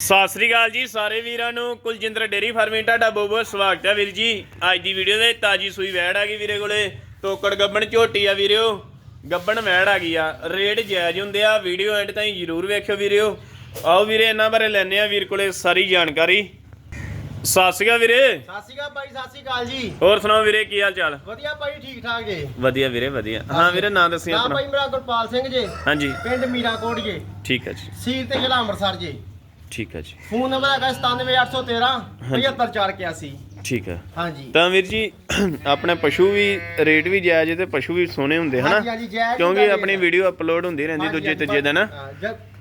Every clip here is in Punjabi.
ਸਤਿ ਸ੍ਰੀ ਅਕਾਲ ਜੀ ਸਾਰੇ ਵੀਰਾਂ ਨੂੰ। ਕੁਲਜਿੰਦਰ ਡੇਰੀ ਫਾਰਮਿੰਗ ਤੁਹਾਡਾ ਬਹੁਤ ਬਹੁਤ ਸਵਾਗਤ ਹੈ ਵੀਰ ਜੀ। ਅੱਜ ਦੀ ਵੀਡੀਓ ਦੇ ਤਾਜੀ ਸੂਈ ਵੈੜ ਆ ਗਈ ਵੀਰੇ ਕੋਲੇ। ਤੋਕੜ ਗੱਬਣ ਝੋਟੀ ਆ ਵੀਰਿਓ। ਗੱਬਣ ਵੈੜ ਆ ਗਈ ਆ। ਰੇਟ ਜਾਇਜ਼ ਹੁੰਦੇ ਆ। ਵੀਡੀਓ ਐਂਡ ਤਾਈਂ ਜਰੂਰ ਵੇਖਿਓ ਵੀਰਿਓ। ਆਓ ਵੀਰੇ ਇਹਨਾਂ ਬਾਰੇ ਲੈਣੇ ਆ ਵੀਰ ਕੋਲੇ ਸਾਰੀ ਜਾਣਕਾਰੀ। ਸਤਿ ਸ੍ਰੀ ਅਕਾਲ ਵੀਰੇ। ਸਤਿ ਸ਼੍ਰੀ ਅਕਾਲ ਭਾਈ ਸਤਿ ਸ਼੍ਰੀ ਅਕਾਲ ਜੀ। ਹੋਰ ਸੁਣਾਓ ਵੀਰੇ ਕੀ ਹਾਲ ਚਾਲ? ਵਧੀਆ ਭਾਈ ਠੀਕ ਠਾਕ ਜੀ। ਵਧੀਆ ਵੀਰੇ ਵਧੀਆ। ਹਾਂ ਵੀਰੇ ਨਾਂ ਦੱਸੀ ਆਪਣਾ। ਭਾਈ ਮੇਰਾ ਗੁਰਪਾਲ ਸਿੰਘ ਜੀ। ਹਾਂਜੀ। ਪਿੰਡ ਮੀਰਾਕੋਟ ਜੀ। ਠੀਕ ਹੈ ਜੀ। ਸੀਲ ਤੇ ਜ਼ਿਲ੍ਹਾ ਅੰਮ੍ਰਿਤਸਰ ਜੀ। ਠੀਕ ਹੈ ਜੀ। ਫੋਨ ਨੰਬਰ ਹੈਗਾ 97813 75481 ਠੀਕ ਹੈ। ਹਾਂਜੀ। ਤਾਂ ਵੀਰ ਜੀ ਆਪਣੇ ਪਸ਼ੂ ਵੀ ਰੇਟ ਵੀ ਜਾਇਜ਼ ਤੇ ਪਸ਼ੂ ਵੀ ਸੋਹਣੇ ਹੁੰਦੇ ਹਨਾ? ਕਿਉਂਕਿ ਆਪਣੀ। ਵੀਡੀਓ ਅਪਲੋਡ ਹੁੰਦੀ ਰਹਿੰਦੀ ਦੂਜੇ ਤੀਜੇ ਦਿਨ।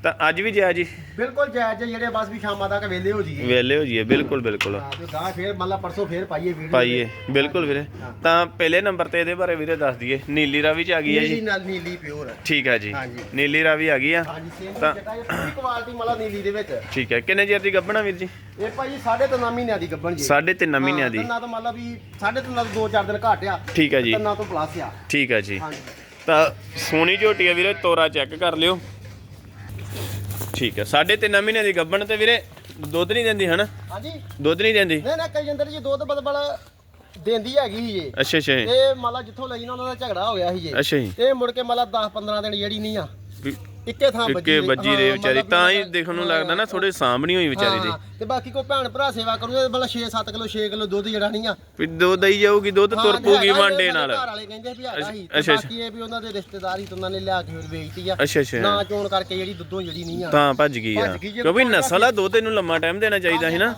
ਤਾਂ ਅੱਜ ਵੀ ਜਾਇਜ਼ ਹੀ ਬਿਲਕੁਲ ਜਾਇਜ਼ ਜੀ, ਜਿਹੜੇ ਬਸ ਵੀ ਸ਼ਾਮਾਂ ਤੱਕ ਵੇਲੇ ਹੋ ਜੀਏ ਵੇਲੇ ਹੋ ਜੀਏ ਬਿਲਕੁਲ ਬਿਲਕੁਲ। ਹਾਂ ਤੇ ਗਾਂ ਫੇਰ ਮਤਲਬ ਪਰਸੋਂ ਫੇਰ ਪਾਈਏ ਵੀਡੀਓ ਪਾਈਏ ਬਿਲਕੁਲ ਵੀਰੇ। ਹਾਂ। ਤਾਂ ਪਹਿਲੇ ਨੰਬਰ ਤੇ ਇਹਦੇ ਬਾਰੇ ਵੀਰੇ ਦੱਸ ਦਈਏ। ਨੀਲੀ ਰਾਵੀ ਚ ਆ ਗਈ ਹੈ ਨੀਲੀ ਜੀ? ਨਾਲ ਨੀਲੀ ਪਿਓਰ। ਠੀਕ ਹੈ ਜੀ। ਹਾਂਜੀ। ਨੀਲੀ ਰਾਵੀ ਆ ਗਈ ਆ। ਹਾਂਜੀ ਸੇਮ ਤਾਂ- ਜਟਾ ਇਹ ਪੂਰੀ ਕੁਆਲਿਟੀ ਮਤਲਬ ਨੀਲੀ ਦੇ ਵਿੱਚ। ਠੀਕ ਹੈ ਕਿੰਨੇ ਚਿਰ ਦੀ ਗੱਭਣਾ ਵੀਰ ਜੀ? ਇਹ ਭਾਈ ਸਾਢੇ ਤਿੰਨ ਮਹੀਨਿਆਂ ਦੀ ਗੱਭਣ ਜੀ ਸਾਢੇ ਤਿੰਨ ਮਹੀਨਿਆਂ ਦੀ। ਤਿੰਨਾਂ ਤੋਂ ਮਤਲਬ ਵੀ ਸਾਢੇ ਤਿੰਨਾਂ ਤੋਂ ਦੋ ਚਾਰ ਦਿਨ ਘੱਟ ਆ। ਠੀਕ ਹੈ ਜੀ। ਤਿੰਨਾਂ ਤੋਂ ਪਲੱਸ ਆ। ਠੀਕ ਹੈ ਜੀ। ਹਾਂਜੀ। ਤਾਂ ਸੋਹਣੀ ਝੋਟੀ ਆ ਵੀਰੇ ਤੋਰਾ ਚੈੱਕ ਕਰ ਲਿਓ। ਠੀਕ ਹੈ। ਸਾਢੇ ਤਿੰਨ ਮਹੀਨਿਆਂ ਦੀ ਗੱਭਣ ਤੇ ਵੀਰੇ ਦੁੱਧ ਨਹੀਂ ਦਿੰਦੀ ਹਨਾ? ਹਾਂਜੀ। ਦੁੱਧ ਨਹੀਂ ਦਿੰਦੀ? ਨਹੀਂ ਨਾ ਕਲਜਿੰਦਰ ਜੀ ਦੁੱਧ ਬਦਬਲ ਦਿੰਦੀ ਹੈਗੀ ਸੀ ਜੀ ਅੱਛਾ ਅੱਛਾ। ਤੇ ਮਤਲਬ ਜਿੱਥੋਂ ਲਈ ਨਾ ਉਹਨਾਂ ਦਾ ਝਗੜਾ ਹੋ ਗਿਆ ਸੀ ਜੀ ਅੱਛਾ ਜੀ। ਤੇ ਮੁੜ ਕੇ ਮਤਲਬ 10 15 ਦਿਨ ਜਿਹੜੀ ਨਹੀਂ ਆ। ਵੀ ਇੱਕੇ ਥਾਂ ਇੱਕੇ। ਵੱਜੀ ਹਾਂ, ਦੇ ਵਿਚਾਰੀ ਤਾਂ ਹੀ ਦੇਖਣ ਨੂੰ ਲੱਗਦਾ ਨਾ ਥੋੜੇ ਸਾਂਭਣੀ ਹੋਈ ਵਿਚਾਰੀ ਦੀ। ਹਾਂ, ਤੇ ਬਾਕੀ ਕੋਈ ਭੈਣ ਭਰਾ ਸੇਵਾ ਕਰੂਗੇ ਮਤਲਬ 6-7 ਕਿਲੋ 6 ਕਿਲੋ ਦੁੱਧ ਜਿਹੜਾ ਨਹੀਂ ਆ। ਵੀ ਦੁੱਧ ਦਈ ਜਾਊਗੀ ਦੁੱਧ ਤੁਰ ਹਾਂ, ਪੂਗੀ ਵਾਂਡੇ ਨਾਲ। ਘਰ ਵਾਲੇ ਕਹਿੰਦੇ ਵੀ ਹੈਗਾ ਅੱਛਾ। ਬਾਕੀ ਇਹ ਵੀ ਉਹਨਾਂ ਦੇ ਰਿਸ਼ਤੇਦਾਰ ਹੀ ਤੇ ਉਹਨਾਂ ਨੇ ਲਿਆ ਕੇ ਫਿਰ ਵੇਚਤੀ ਆ। ਅੱਛਾ ਅੱਛਾ। ਨਾ ਚੋਣ ਕਰਕੇ ਜਿਹੜੀ ਦੁੱਧੋਂ ਜਿਹੜੀ ਨਹੀਂ ਆ। ਤਾਂ ਭੱਜ ਗਈ ਆ। ਕਿਉਂਕਿ ਨਸਲ ਆ ਦੁੱਧ ਇਹਨੂੰ ਲੰਮਾ ਟਾਈਮ ਦੇਣਾ ਚਾਹੀਦਾ ਸੀ ਨਾ।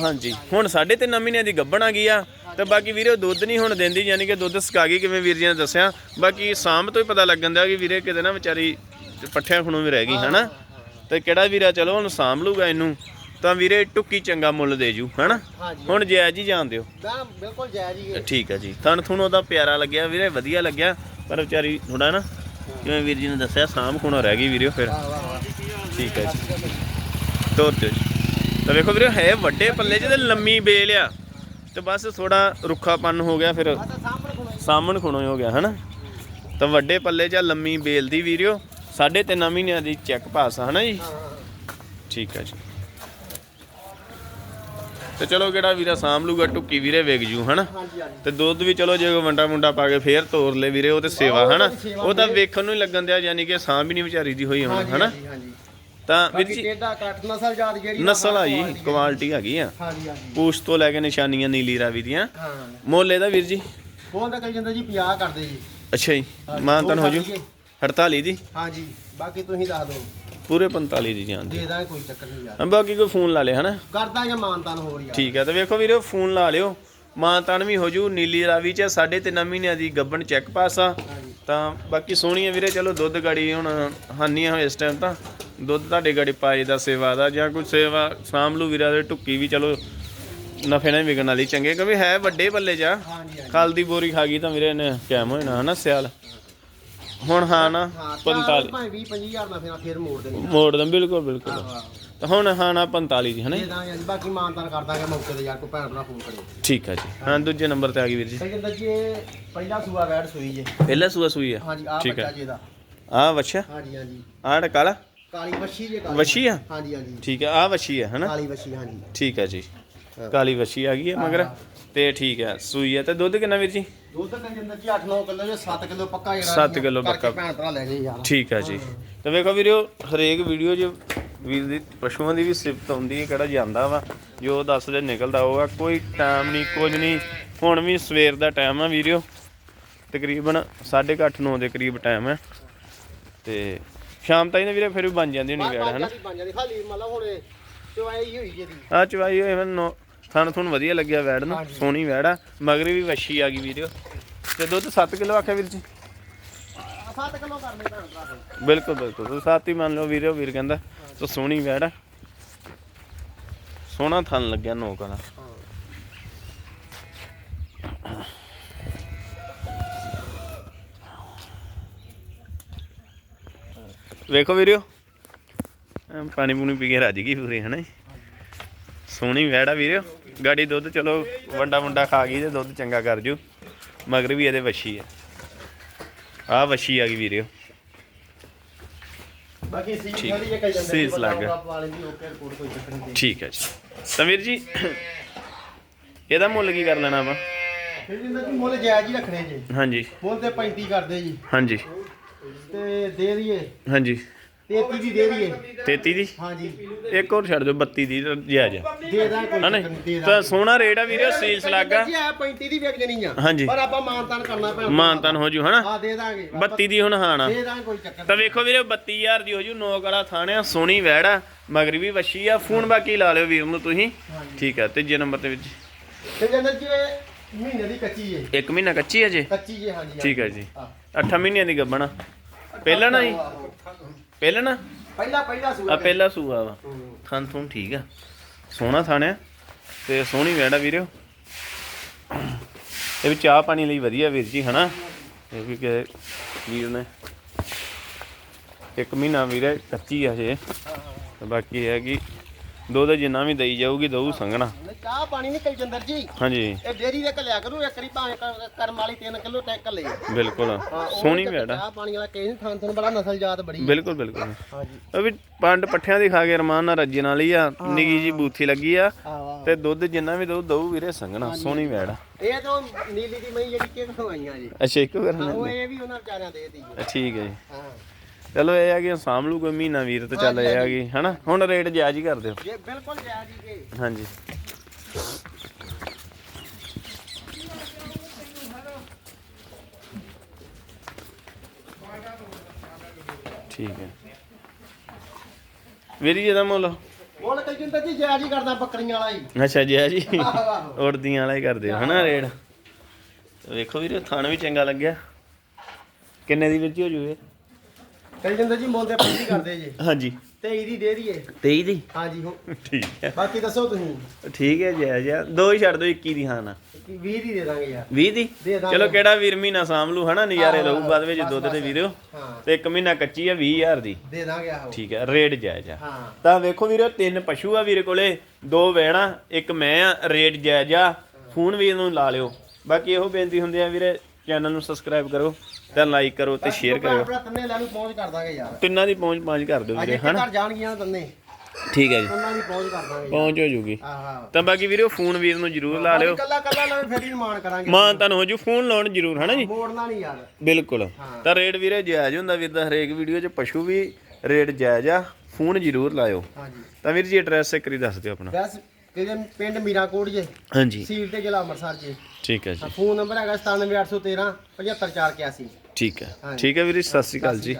ਹਾਂਜੀ ਹੁਣ ਸਾਢੇ ਤਿੰਨ ਮਹੀਨਿਆਂ ਦੀ ਗੱਭਣ ਆ ਗਈ ਆ। ਤੇ ਬਾਕੀ ਵੀਰੇ ਦੁੱਧ ਨਹੀਂ ਹੁਣ ਦਿੰਦੀ ਯਾਨੀ ਕਿ ਦੁੱਧ ਸਕਾ ਗਈ ਕਿਵੇਂ ਵੀਰ ਜੀ ਨੇ ਦੱਸਿਆ। ਬਾਕੀ ਸਾਂਭ ਤੋਂ ਹੀ ਪਤਾ ਲੱਗਣ ਦਿਆ ਕਿ ਵੀਰੇ ਕਿਤੇ ਨਾ ਵਿਚਾਰੀ ਪੱਠਿਆਂ ਖਣੋਂ ਵੀ ਰਹਿ ਗਈ ਹਨਾ? ਤੇ ਕਿਹੜਾ ਵੀਰਾ ਚਲੋ ਹੁਣ ਸਾਂਭ ਲੂਗਾ ਇਹਨੂੰ ਤਾਂ ਵੀਰੇ ਟੁੱਕੀ ਚੰਗਾ ਮੁੱਲ ਦੇ ਜੂ ਹਨਾ? ਹੁਣ ਜਾਇਜ਼ ਹੀ ਜਾਣ ਦਿਓ। ਮੈਂ ਬਿਲਕੁਲ ਜਾਇਜ਼ ਹੀ ਠੀਕ ਹੈ ਜੀ। ਤੁਹਾਨੂੰ ਤੁਹਾਨੂੰ ਉਹਦਾ ਪਿਆਰਾ ਲੱਗਿਆ ਵੀਰੇ ਵਧੀਆ ਲੱਗਿਆ ਪਰ ਵਿਚਾਰੀ ਥੋੜਾ ਨਾ ਜਿਵੇਂ ਵੀਰ ਜੀ ਨੇ ਦੱਸਿਆ ਸਾਂਭ ਖੁਣੋ ਰਹਿ ਗਈ ਵੀਰੇ ਫਿਰ। ਠੀਕ ਹੈ ਜੀ। ਤੋਰ ਦਿਓ ਜੀ। ਤਾਂ ਵੇਖੋ ਵੀਰੇ ਹੈ ਵੱਡੇ ਪੱਲੇ ਜਿਹਦੇ ਲੰਮੀ ਬੇਲ ਆ। ਤੇ ਬਸ ਥੋੜਾ ਰੁੱਖਾਪਨ ਹੋ ਗਿਆ ਫਿਰ। ਸਾਹਮਣੇ ਖੁਣੋ ਹੋ ਗਿਆ ਹਨਾ? ਤਾਂ ਵੱਡੇ ਪੱਲੇ ਆ ਲੰਮੀ ਬੇਲ ਦੀ ਵੀਰਿਓ ਸਾਢੇ ਤਿੰਨ ਮਹੀਨਿਆਂ ਦੀ ਚੈੱਕ ਪਾਸ ਹਨਾ ਜੀ? ਠੀਕ ਹੈ ਜੀ। ਤੇ ਚਲੋ ਕਿਹੜਾ ਵੀਰਾ ਸਾਂਭ ਲੂਗਾ ਟੁੱਕੀ ਵੀਰੇ ਵੇਗ ਜੂ ਹਨਾ? ਤੇ ਦੁੱਧ ਵੀ ਚਲੋ ਜੇ ਵੰਡਾ ਮੁੰਡਾ ਪਾ ਕੇ ਫੇਰ ਤੋਰ ਲੈ ਵੀਰੇ ਉਹ ਤੇ ਸੇਵਾ ਹਨਾ? ਉਹ ਤਾਂ। ਵੇਖਣ ਨੂੰ ਹੀ ਲੱਗਣ ਦਿਆ ਯਾਨੀ ਕਿ ਸਾਂਭ ਹੀ ਨਹੀਂ ਵਿਚਾਰੀ ਦੀ ਹੋਈ ਹੁਣ ਹਨਾ? ਤਾਂ ਵੀਰ ਬਾਕੀ ਜੀ ਟੇਡਾ ਕੱਟ ਨਸਲ ਜਾਤ ਜਿਹੜੀ ਨਸਲ ਆ ਜੀ। ਕੁਆਲਿਟੀ ਹੈਗੀ ਆ। ਹਾਂਜੀ ਹਾਂਜੀ। ਪੂਛ ਤੋਂ ਲੈ ਕੇ ਨਿਸ਼ਾਨੀਆਂ ਨੀਲੀ ਰਾਵੀ ਦੀਆਂ। ਹਾਂ। ਮੁੱਲ ਇਹਦਾ ਵੀਰ ਜੀ? ਫੋਨ ਤਾਂ ਕਹੀ ਜਾਂਦਾ ਜੀ 50 ਕਰਦੇ ਜੀ। ਅੱਛਾ ਜੀ ਹਾਂਜੀ, ਮਾਨ ਤਨ ਹੋ ਜੂ। ਕਰ ਲਈਏ। 48 ਦੀ ਹਾਂਜੀ ਬਾਕੀ ਤੁਸੀਂ ਦੱਸ ਦਿਓ। ਪੂਰੇ 45 ਦੀ ਜਾਂਦੀ ਦੇ। ਦਾਂਗੇ ਕੋਈ ਚੱਕਰ ਨਹੀਂ ਯਾਰ। ਬਾਕੀ ਕੋਈ ਫੋਨ ਲਾ ਲੇ ਹਨਾ? ਕਰ ਦਾਂਗੇ ਮਾਨਤਾਨ ਹੋਰ ਯਾਰ। ਠੀਕ ਹੈ ਤੇ ਵੇਖੋ ਵੀਰੇ ਫੋਨ ਲਾ ਲਿਓ। ਮਾਨ ਤਨ ਵੀ ਹੋ ਜੂ ਨੀਲੀ ਰਾਵੀ ਚ ਸਾਢੇ ਤਿੰਨ ਮਹੀਨਿਆਂ ਦੀ ਗੱਬਣ ਚੈੱਕ ਪਾਸ ਆ। ਹਾਂਜੀ। ਤਾਂ ਬਾਕੀ ਸੋਹਣੀ ਆ ਵੀਰੇ ਚਲੋ ਦੁੱਧ ਗਾੜੀ ਹੁਣ ਹਾਨੀ ਆ ਇਸ ਟਾਈਮ ਤਾਂ। ਦੁੱਧ ਤੁਹਾਡੇ ਗਾੜੀ ਪਾਏ ਦਾ ਸੇਵਾ ਦਾ ਜਾਂ ਕੋਈ ਸੇਵਾ ਸਾਂਭ ਲੂ ਵੀਰਾ ਦੇ ਟੁੱਕੀ ਵੀ ਚਲੋ ਨਫੇ ਨਾਲ ਹੀ ਵਿਕਣ ਵਾਲੀ। ਚੰਗੇ ਕਿਉਂਕਿ ਹੈ ਵੱਡੇ ਬੱਲੇ ਜਾ। ਕੱਲ ਦੀ ਬੋਰੀ ਖਾ ਗਈ ਤਾਂ ਵੀਰੇ ਨੇ ਕੈਮ ਹੋ ਜਾਣਾ ਹਨਾ ਸਿਆਲ? ਹੁਣ ਹਾਂ ਨਾ ਹਾਂ 45 ਭਾਵੇਂ 20 25000 ਦਾ ਫਿਰ ਮੋੜ ਦੇਣੀ। ਮੋੜ ਦਮ ਬਿਲਕੁਲ ਬਿਲਕੁਲ। ਤਾਂ ਹੁਣ ਹਾਂ ਨਾ 45 ਦੀ ਹਨਾ ਦੇ ਦਾਂਗੇ ਹਾਂਜੀ ਬਾਕੀ ਮਾਨਤਾਨ ਕਰ ਦਾਂਗੇ ਮੌਕੇ ਤੇ ਯਾਰ ਕੋਈ ਭੈਣ ਭਰਾ ਫੋਨ ਕਰੇ ਠੀਕ ਹੈ ਜੀ। ਹਾਂ ਦੂਜੇ ਨੰਬਰ ਤੇ ਆ ਗਈ ਵੀਰ ਜੀ। ਜਾਂਦਾ ਜੀ ਇਹ ਪਹਿਲਾ ਸੂਆ ਵੈੜ ਸੂਈ ਜੇ। ਪਹਿਲਾ ਸੂਆ ਸੂਈ ਆ। ਹਾਂਜੀ ਆ ਠੀਕ ਬੱਚਾ ਹੈ ਜੀ ਦਾ। ਆ ਵੱਛਾ? ਹਾਂਜੀ ਹਾਂਜੀ। ਆਹ ਕਾਲਾ? ਕਾਲੀ ਵੱਛੀ ਜੇ ਕਾਲੀ ਵੱਛੀ ਆ? ਹਾਂਜੀ ਹਾਂਜੀ। ਠੀਕ ਹੈ ਆ ਵੱਛੀ ਹੈ ਹਨਾ? ਕਾਲੀ ਵੱਛੀ ਹਾਂਜੀ। ਠੀਕ ਹੈ ਜੀ। ਹਾਂ। ਕਾਲੀ ਵੱਛੀ ਆ ਗਈ ਹੈ ਮਗਰ ਤੇ ਠੀਕ ਹੈ ਸੂਈ ਹੈ ਤੇ ਦੁੱਧ ਕਿੰਨਾ ਵੀਰ ਜੀ? ਦੁੱਧ ਕਹੀ ਜਾਂਦਾ ਜੀ 8-9 ਕਿਲੋ ਜੇ 7 ਕਿਲੋ ਪੱਕਾ ਜਿਹੜਾ ਸੱਤ ਕਿੱਲੋ ਕਰਕੇ ਪੱਕਾ। ਭੈਣ ਭਰਾ ਲੈ ਜੇ ਯਾਰ। ਠੀਕ ਹੈ ਜੀ। ਤੇ ਵੇਖੋ ਵੀਰੋ ਹਰੇਕ ਵੀਡੀਓ 'ਚ ਵੀਰ ਦੀ ਪਸ਼ੂਆਂ ਦੀ ਵੀ ਸਿਫਤ ਹੁੰਦੀ ਹੈ ਕਿਹੜਾ ਜਾਂਦਾ ਵਾ। ਜੋ ਦੱਸਦੇ ਨਿਕਲਦਾ ਹੋਊਗਾ ਕੋਈ ਟਾਈਮ ਨਹੀਂ ਕੁਝ ਨਹੀਂ ਹੁਣ ਵੀ ਸਵੇਰ ਦਾ ਟਾਈਮ ਆ ਵੀਡੀਓ ਤਕਰੀਬਨ 8:30 9 ਦੇ ਕਰੀਬ ਟਾਈਮ ਹੈ ਤੇ ਸ਼ਾਮ ਤਾਈਂ ਨਾ ਵੀਰੇ ਫਿਰ ਵੀ ਬਣ ਜਾਂਦੀ ਹੋਣੀ ਵੈੜ ਹਨਾ? ਬਣ ਜਾਂਦੀ। ਖਾਲੀ ਮਤਲਬ ਹੁਣ ਚਵਾਈ ਹੋਈ ਜੀ ਆ ਚਵਾਈ ਹੋਏ ਮੈਨੂੰ ਥਣ ਥੁਣ ਵਧੀਆ ਲੱਗਿਆ ਵੈੜ ਨੂੰ। ਸੋਹਣੀ ਵੈੜ ਆ। ਮਗਰ ਵੀ ਵੱਛੀ ਆ ਗਈ ਵੀਡੀਓ ਤੇ ਦੁੱਧ 7 ਕਿਲੋ ਆਖਿਆ ਵੀਰ ਜੀ? 7 ਕਿਲੋ ਕਰ ਲੈ ਭੈਣ ਭਰਾ। ਫਿਰ। ਬਿਲਕੁਲ। ਬਿਲਕੁਲ ਸਾਥ ਹੀ ਮੰਨ ਲਓ ਵੀਰੇ ਵੀਰ ਕਹਿੰਦਾ। ਤੋ ਸੋਹਣੀ ਵੈੜ ਆ ਸੋਹਣਾ ਥਣ ਲੱਗਿਆ ਨੋਕ ਵਾਲਾ। ਵੇਖੋ ਵੀਰਿਓ ਪਾਣੀ ਪੂਣੀ ਪੀ ਕੇ ਰੱਜ ਗਈ ਪੂਰੀ, ਹਨਾ ਸੋਹਣੀ ਵੈੜ ਆ ਵੀਰਿਓ। ਗਾੜੀ ਦੁੱਧ ਚਲੋ, ਵੰਡਾ ਵੰਡਾ ਖਾ ਗਈ ਤੇ ਦੁੱਧ ਚੰਗਾ ਕਰ ਜੂ। ਮਗਰ ਵੀ ਇਹਦੇ ਵੱਛੀ ਆ। ਆ ਵੱਛੀ ਆ ਗਈ ਵੀਰਿਓ। ਬਾਕੀ ਠੀਕ। ਹੈ ਕਈ ਜਾਂਦੇ ਸੀਲ ਲੱਗ ਗਿਆ। ਵਾਲੇ ਦੀ ਓਕੇ ਰਿਪੋਰਟ ਕੋਈ ਚੱਕਰ ਨਹੀਂ। ਠੀਕ ਹੈ ਜੀ। ਤਾਂ ਵੀਰ ਜੀ ਇਹਦਾ ਮੁੱਲ ਕੀ ਕਰ ਲੈਣਾ ਆਪਾਂ? ਫਿਰ ਜਿੰਦਾ ਕਿ ਮੁੱਲ ਜਾਇਜ਼ ਹੀ ਰੱਖਣੇ ਜੀ। ਹਾਂਜੀ। ਮੁੱਲ ਤੇ 35 ਕਰਦੇ ਜੀ। ਹਾਂਜੀ। ਤੇ ਦੇ ਦਈਏ। ਹਾਂਜੀ। 33 ਦੀ ਦੇ ਦਈਏ। 33 ਦੀ? ਹਾਂਜੀ। ਇੱਕ ਹੋਰ ਛੱਡ ਦਿਓ 32 ਦੀ ਜਾਇਜ਼ ਆ ਦੇ ਦਾਂ ਕੋਈ ਹਨਾ ਚੱਕਰ ਨਹੀਂ ਦੇ ਤਾਂ ਸੋਹਣਾ ਰੇਟ ਆ ਵੀਰੇ ਸੀਲਸ ਲੱਗਾ ਜੀ ਆ 35 ਦੀ ਵੇਚ ਜਣੀ ਆ। ਹਾਂਜੀ। ਪਰ ਆਪਾਂ ਮਾਨਤਾਨ ਕਰਨਾ ਪੈਣਾ ਮਾਨਤਨ ਹੋ ਜੂ ਹਨਾ? ਆ ਦੇ ਦਾਂਗੇ। 32 ਦੀ ਹੁਣ ਹਾਣਾ। ਦੇ ਦਾਂਗੇ ਕੋਈ ਚੱਕਰ ਤਾਂ ਵੇਖੋ ਵੀਰੇ 32000 ਦੀ ਹੋ ਜੂ ਨੋਕ ਵਾਲਾ ਥਾਣਿਆ ਸੋਹਣੀ ਵੈੜ ਆ ਮਗਰ ਵੀ ਵੱਛੀ ਆ ਫੋਨ ਬਾਕੀ ਲਾ ਲਿਓ ਵੀਰ ਨੂੰ ਤੁਸੀਂ। ਠੀਕ ਆ ਤੀਜੇ ਨੰਬਰ ਤੇ ਵਿੱਚ। ਤੇ ਜਨਰਲ ਜੀ ਇਹ ਮਹੀਨੇ ਦੀ ਕੱਚੀ ਹੈ ਇੱਕ ਮਹੀਨਾ ਕੱਚੀ ਹੈ ਜੇ? ਕੱਚੀ ਜੇ ਹਾਂਜੀ ਠੀਕ ਹੈ ਜੀ। ਹਾਂ। 8 ਮਹੀਨਿਆਂ ਦੀ ਗੱਬਣਾ। ਪਹਿਲਾਂ ਨਾ ਜੀ। ਪਹਿਲਾਂ ਨਾ? ਪਹਿਲਾ ਪਹਿਲਾ ਸੂਆ ਆ ਪਹਿਲਾ ਸੂਆ ਵਾ। ਹੂੰ। ਥਣ ਥੁਣ ਠੀਕ ਆ। ਸੋਹਣਾ ਥਾਣਿਆ ਤੇ ਸੋਹਣੀ ਵੈੜ ਵੀਰਿਓ ਇਹ ਵੀ ਚਾਹ ਪਾਣੀ ਲਈ ਵਧੀਆ ਵੀਰ ਜੀ ਹਨਾ? ਇਹ ਵੀ ਕਿ ਵੀਰ ਨੇ। ਇੱਕ ਮਹੀਨਾ ਵੀਰੇ ਕੱਚੀ ਆ ਜੇ ਤੇ ਬਾਕੀ ਇਹ ਹੈ ਕਿ ਦੁੱਧ ਜਿੰਨਾ ਵੀ ਦਈ ਜਾਊਗੀ ਦਊ ਸੰਘਣਾ। ਚਾਹ ਪਾਣੀ ਨਹੀਂ ਕਈ ਜੰਦਰ ਜੀ। ਹਾਂਜੀ। ਇਹ ਡੇਰੀ ਦੇ ਕੱਲਿਆ ਕਰੂ ਇੱਕ ਵਾਰੀ ਭਾਵੇਂ ਕ- ਕਰਮ ਵਾਲੀ 3 ਕਿਲੋ ਟੈਕ ਲੈ ਬਿਲਕੁਲ। ਹਾਂ, ਉਹ ਸੋਹਣੀ ਤੇ ਵੈੜ ਆ। ਚਾਹ ਪਾਣੀ ਵਾਲਾ ਕਈ ਨਹੀਂ ਥਾਂ ਥਾਂ ਬੜਾ ਨਸਲ ਜਾਤ ਬੜੀ ਬਿਲਕੁਲ ਬਿਲਕੁਲ। ਹਾਂਜੀ। ਉਹ ਵੀ ਪੰਡ ਪੱਠਿਆਂ ਦੀ ਖਾ ਕੇ ਰਮਾਨ ਨਾਲ ਰੱਜੇ ਨਾਲ ਹੀ। ਆ ਨਿੱਗੀ ਜੀ ਬੂਥੀ ਲੱਗੀ ਆ ਆ ਵਾਹ ਤੇ ਦੁੱਧ ਜਿੰਨਾ ਵੀ ਦਊ ਦਊ ਵੀਰੇ ਸੰਘਣਾ ਸੋਹਣੀ ਵੈੜ ਆ। ਇਹ ਤਾਂ ਨੀਲੀ ਦੀ ਮਈ ਜਿਹੜੀ ਕਿ ਖਵਾਈਆਂ ਜੀ। ਅੱਛਾ ਇੱਕੋ ਹਾਂ, ਕਰਨਾ ਉਹ ਇਹ ਵੀ ਉਹਨਾਂ ਵਿਚਾਰਿਆਂ ਦੇ ਦੀ। ਠੀਕ ਹੈ ਜੀ। ਹਾਂ। ਚਲੋ ਇਹ ਆ ਕਿ ਸਾਂਭ ਲੂ ਕੋਈ ਮਹੀਨਾ ਵੀਰ ਤੇ ਚੱਲ ਇਹ ਆ ਕਿ ਹਨਾ? ਹੁਣ ਰੇਟ ਜਾਇਜ਼ ਹੀ ਕਰ ਦਿਓ। ਇਹ ਬਿਲਕੁਲ ਜਾਇਜ਼ ਹੀ ਕਿ ਹਾਂਜੀ। ਠੀਕ ਹੈ। ਵੀਰ ਜੀ ਦਾ ਮੁੱਲ? ਮੁੱਲ ਕਈ ਜੰਦਰ ਜੀ ਜਾਇਜ਼ ਹੀ ਕਰਦਾ ਬੱਕਰੀਆਂ ਵਾਲਾ ਹੀ। ਅੱਛਾ ਜੀ ਆ ਜੀ ਉੜਦੀਆਂ ਵਾਲਾ ਹੀ ਕਰਦੇ ਹੋ ਹਨਾ ਰੇਟ? ਵੇਖੋ ਵੀਰੇ ਥਣ ਵੀ ਚੰਗਾ ਲੱਗਿਆ। ਕਿੰਨੇ ਦੀ ਵਿੱਚ ਹੋ ਜੂਏ ਜੰਦਰ ਜੀ ਮੁੱਲ ਤੇ 25 ਕਰਦੇ ਜੀ। ਹਾਂਜੀ। 23 ਦੀ ਦੇ ਦਈਏ। 23 ਦੀ? ਹਾਂਜੀ ਹੋ। ਠੀਕ ਹੈ। ਬਾਕੀ ਦੱਸੋ ਤੁਸੀਂ। ਠੀਕ ਹੈ ਜੀ ਆ ਦੋ ਹੀ ਛੱਡ ਦੋ 21 ਦੀ ਹਾਂ ਨਾ। 20 ਦੀ ਦੇ ਦਾਂਗੇ ਯਾਰ। 20 ਦੀ? ਦੇ। ਚਲੋ ਕਿਹੜਾ ਵੀਰ ਮਹੀਨਾ ਸਾਂਭ ਲੂ ਹਨਾ? ਨਜ਼ਾਰੇ ਲਊ ਬਾਅਦ ਵਿੱਚ ਦੁੱਧ ਦੇ ਬਸ। ਵੀਰੋ। ਤੇ ਇੱਕ ਮਹੀਨਾ ਕੱਚੀ ਆ 20000 ਦੀ। ਦੇ ਦਾਂਗੇ ਆਹੋ। ਠੀਕ ਹੈ ਰੇਟ ਜਾਇਜ਼ ਆ। ਤਾਂ ਵੇਖੋ ਵੀਰੋ ਤਿੰਨ ਪਸ਼ੂ ਆ ਵੀਰੇ ਕੋਲੇ ਦੋ ਵੈਣਾ ਇੱਕ ਮੈਂ ਆ ਰੇਟ ਜਾਇਜ਼ ਆ। ਫੋਨ ਵੀਰ ਨੂੰ ਲਾ ਲਿਓ। ਬਾਕੀ ਇਹੋ ਬੇਨਤੀ ਹੁੰਦੀ ਆ ਵੀਰੇ ਚੈਨਲ ਨੂੰ ਸਬਸਕ੍ਰਾਈਬ ਕਰੋ। ਤੇ ਲਾਈਕ ਕਰੋ ਤੇ ਸ਼ੇਅਰ ਕਰਿਓ। ਆਪਣਾ ਤੰਨੇ ਲੈ ਨੂੰ ਪਹੁੰਚ ਕਰ ਦਾਂਗੇ ਯਾਰ। ਤਿੰਨਾਂ ਦੀ ਪਹੁੰਚ ਪੰਜ ਕਰ ਦਿਓ ਵੀਰੇ ਹਨਾ? ਘਰ ਜਾਣਗੀਆਂ ਤੰਨੇ। ਠੀਕ ਹੈ ਜੀ। ਉਹਨਾਂ ਦੀ ਪਹੁੰਚ ਕਰ ਦਾਂਗੇ। ਪਹੁੰਚ ਹੋ ਜੂਗੀ। ਆਹਾ ਤਾਂ ਬਾਕੀ ਵੀਰੋ ਫੋਨ ਵੀਰ ਨੂੰ ਜਰੂਰ ਲਾ ਲਿਓ। ਕੱਲਾ ਕੱਲਾ ਲਵੇ ਫਿਰ ਹੀ ਮਾਨ ਕਰਾਂਗੇ। ਮਾਨ ਤਾਂ ਹੋ ਜੂ ਫੋਨ ਲਾਉਣ ਜਰੂਰ ਹਨਾ ਜੀ? ਮੋੜਨਾ ਨਹੀਂ ਯਾਰ। ਬਿਲਕੁਲ। ਤਾਂ ਰੇਟ ਵੀਰੇ ਜਾਇਜ਼ ਹੁੰਦਾ ਵੀਰ ਦਾ ਹਰੇਕ ਵੀਡੀਓ 'ਚ ਪਸ਼ੂ ਵੀ ਰੇਟ ਜਾਇਜ਼ ਆ ਫੋਨ ਜ਼ਰੂਰ ਲਾਇਓ। ਹਾਂਜੀ ਤਾਂ ਵੀਰ ਜੀ ਐਡਰੈਸ ਇੱਕ ਵਾਰੀ ਦੱਸ ਦਿਓ ਆਪਣਾ। ਬਸ ਕਿਹਦੇ ਪਿੰਡ ਮੀਰਾਕੋਟ ਜੇ। ਹਾਂਜੀ। ਸੀਲ ਤੇ ਜ਼ਿਲ੍ਹਾ ਅੰਮ੍ਰਿਤਸਰ ਜੀ। ਠੀਕ ਹੈ ਜੀ। ਫੋਨ ਨੰਬਰ ਹੈਗਾ 97813 75481 ਠੀਕ ਹੈ। ਠੀਕ ਹੈ ਵੀਰ ਸਤਿ ਸ਼੍ਰੀ ਅਕਾਲ ਜੀ।